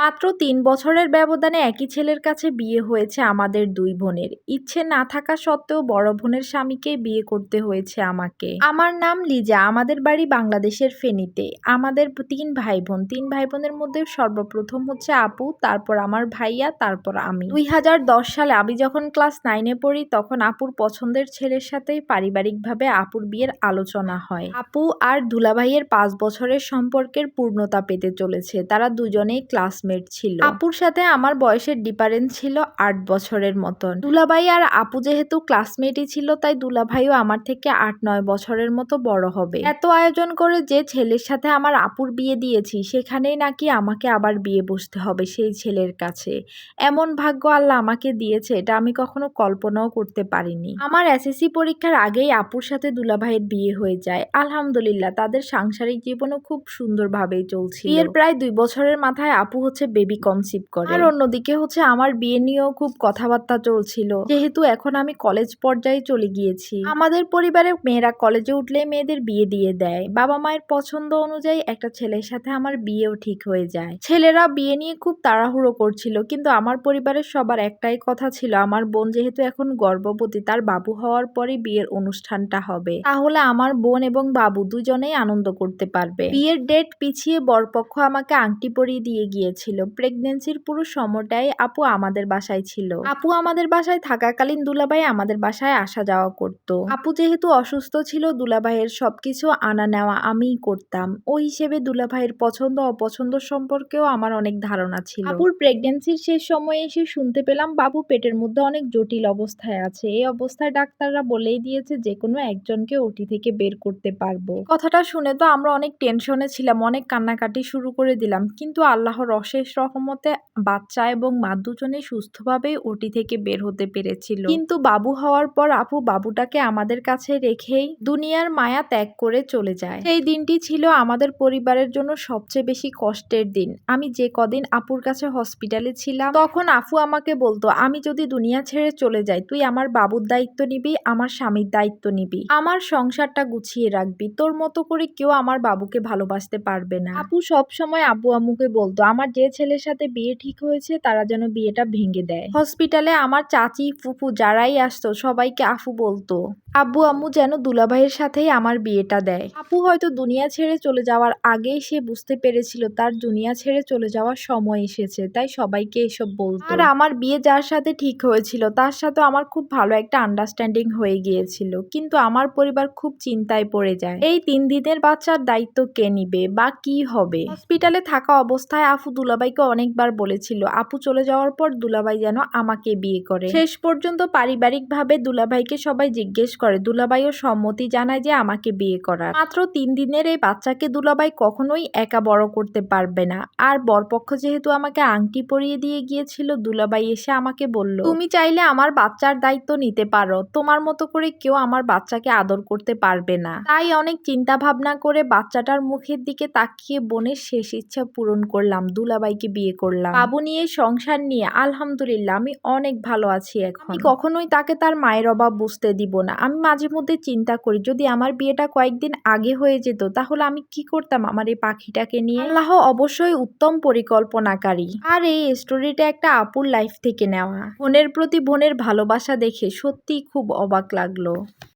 মাত্র তিন বছরের ব্যবধানে একই ছেলের কাছে বিয়ে হয়েছে আমাদের দুই বোনের। ইচ্ছে না থাকা সত্ত্বেও বড় বোনের স্বামীকে বিয়ে করতে হয়েছে আমাকে। আমার নাম লিজা, আমাদের বাড়ি বাংলাদেশের ফেনীতে। আমাদের তিন ভাই বোন তিন ভাই বোনের মধ্যে সর্বপ্রথম হচ্ছে আপু, তারপর আমার ভাইয়া, তারপর আমি। দুই হাজার দশ সালে আমি যখন ক্লাস নাইনে পড়ি, তখন আপুর পছন্দের ছেলের সাথেই পারিবারিকভাবে আপুর বিয়ের আলোচনা হয়। আপু আর দুলাভাইয়ের পাঁচ বছরের সম্পর্কের পূর্ণতা পেতে চলেছে। তারা দুজনেই ক্লাসমেট ছিল। আপুর সাথে আমার বয়সের ডিফারেন্স ছিল আট বছরের মতন। দুলাভাই আর আপু যেহেতু ক্লাসমেটই ছিল, তাই দুলাভাইও আমার থেকে আট নয় বছরের মতো বড় হবে। এত আয়োজন করে যে ছেলের সাথে আমার আপুর বিয়ে দিয়েছি, সেখানেই নাকি আমাকে আবার বিয়ে বসতে হবে সেই ছেলের কাছে। এমন ভাগ্য আল্লাহ আমাকে দিয়েছে, এটা আমি কখনো কল্পনাও করতে পারিনি। আমার এসএসসি পরীক্ষার আগেই আপুর সাথে দুলাভাইয়ের বিয়ে হয়ে যায়। আলহামদুলিল্লাহ, তাদের সাংসারিক জীবনও খুব সুন্দরভাবেই চলছে বিয়ের প্রায় দুই বছরের মাথায় আপু হচ্ছে বেবি কনসিভ করে। আর অন্যদিকে হচ্ছে আমার বিয়ে নিয়েও খুব কথাবার্তা চলছিল। যেহেতু এখন আমি কলেজ পর্যায়ে চলে গিয়েছি। আমাদের পরিবারে মেয়েরা কলেজে উঠলে মেয়েদের বিয়ে দিয়ে দেয়। বাবা মায়ের পছন্দ অনুযায়ী একটা ছেলের সাথে আমার বিয়েও ঠিক হয়ে যায়। ছেলেরা বিয়ে নিয়ে খুব তাড়াহুড়ো করছিল, কিন্তু আমার পরিবারের সবার একটাই কথা ছিল, আমার বোন যেহেতু এখন গর্ভবতী, তার বাবু হওয়ার পরে বিয়ের অনুষ্ঠানটা হবে। তাহলে আমার বোন এবং বাবু দুজনেই আনন্দ করতে পারবে। বিয়ের ডেট পিছিয়ে বরপক্ষ আমাকে আংটি পরিয়ে দিয়ে গিয়েছিল প্রেগনেন্সির পুরো সময়টাই আপু আমাদের বাসায় ছিল। আপু আমাদের বাসায় থাকাকালীন দুলাভাই আমাদের বাসায় আসা যাওয়া করত। আপু যেহেতু অসুস্থ ছিল দুলাভাইয়ের সবকিছু আনা নেওয়া আমিই করতাম। ওই হিসেবে দুলাভাইয়ের পছন্দ অপছন্দ সম্পর্কেও আমার অনেক ধারণা ছিল। আপুর প্রেগনেন্সির শেষ সময়ে এসে শুনতে পেলাম বাবু পেটের মধ্যে অনেক জটিল অবস্থায় আছে। এই অবস্থায় ডাক্তাররা বলেই দিয়েছে যে কোনো একজনকে ওটি থেকে বের করতে পারব। কথাটা শুনে তো আমরা অনেক টেনশনে ছিলাম অনেক কান্নাকাটি শুরু করে দিলাম। কিন্তু আল্লাহর অশেষ রহমতে বাচ্চা এবং মা দুজনে সুস্থভাবেই ওটি থেকে বের হতে পেরেছিল। কিন্তু বাবু হওয়ার পর আপু বাবুটাকে আমাদের কাছে রেখেই দুনিয়ার মায়া ত্যাগ করে চলে যায়। সেই দিনটি ছিল আমাদের পরিবারের জন্য সবচেয়ে বেশি কষ্টের দিন। আমি যে কদিন আপুর কাছে হসপিটালে ছিলাম, তখন আফু আমাকে বলতো, আমি যদি দুনিয়া ছেড়ে চলে যাই, তুই আমার বাবুর দায়িত্ব নিবি, আমার স্বামীর দায়িত্ব নিবি। আমার সংসারটা গুছিয়ে রাখবি। তোর মতো করে কেউ আমার বাবুকে ভালোবাসতে পারবে না। আপু সব সময় আব্বু আম্মুকে বলতো, আমার যে ছেলের সাথে বিয়ে ঠিক হয়েছে, তারা যেন বিয়েটা ভেঙে দেয়। হসপিটালে আমার চাচি, ফুফু যারাই আসতো, সবাইকে আফু বলতো, আব্বু, আম্মু যেন দুলাভাইয়ের সাথেই আমার বিয়েটা দেয়। আপু হয়তো দুনিয়া ছেড়ে চলে যাওয়ার আগেই সে বুঝতে পেরেছিল, তার দুনিয়া ছেড়ে চলে যাওয়ার সময় এসেছে, তাই সবাইকে এসব বলতো। আর আমার বিয়ে যার সাথে ঠিক হয়েছিল, তার সাথে আমার খুব ভালো একটা আন্ডারস্ট্যান্ডিং হয়ে গিয়েছিল, কিন্তু আমার পরিবার খুব চিন্তায় পড়ে যায়। এই তিন দিনের বাচ্চার দায়িত্ব কে নিবে বা কি হবে? হসপিটালে থাকা অবস্থায় আফু দুলাভাইকে অনেকবার বলেছিল, আপু চলে যাওয়ার পর দুলাভাই যেন আমাকে বিয়ে করে। শেষ পর্যন্ত পারিবারিকভাবে দুলাভাইকে সবাই জিজ্ঞেস করে, দুলাভাইও সম্মতি জানায় যে আমাকে বিয়ে করার। মাত্র তিন দিনের এই বাচ্চাকে দুলাভাই কখনোই একা বড় করতে পারবে না। আর বরপক্ষ যেহেতু আমাকে আংটি পরিয়ে দিয়ে গিয়েছিল, দুলাভাই এসে আমাকে বলল, তুমি চাইলে আমার বাচ্চার দায়িত্ব নিতে পারো। তোমার মতো করে কেউ আমার বাচ্চাকে আদর করতে পারবে না। তাই অনেক চিন্তা ভাবনা করে বাচ্চাটার মুখের দিকে তাকিয়ে বোনের শেষ ইচ্ছা পূরণ করলাম দুলাভাইকে বিয়ে করলাম। বাবু নিয়ে সংসার নিয়ে আলহামদুলিল্লাহ আমি অনেক ভালো আছি এখন। আমি কখনোই তাকে তার মায়ের অভাব বুঝতে দিব না। আমি মাঝে মধ্যে চিন্তা করি যদি আমার বিয়েটা কয়েকদিন আগে হয়ে যেত তাহলে আমি কি করতাম আমার এই পাখিটাকে নিয়ে? আল্লাহ অবশ্যই উত্তম পরিকল্পনাকারী। আর এই স্টোরিটা একটা আপুর লাইফ থেকে নেওয়া। বোনের প্রতি বোনের ভালোবাসা দেখে সত্যিই খুব অবাক লাগল।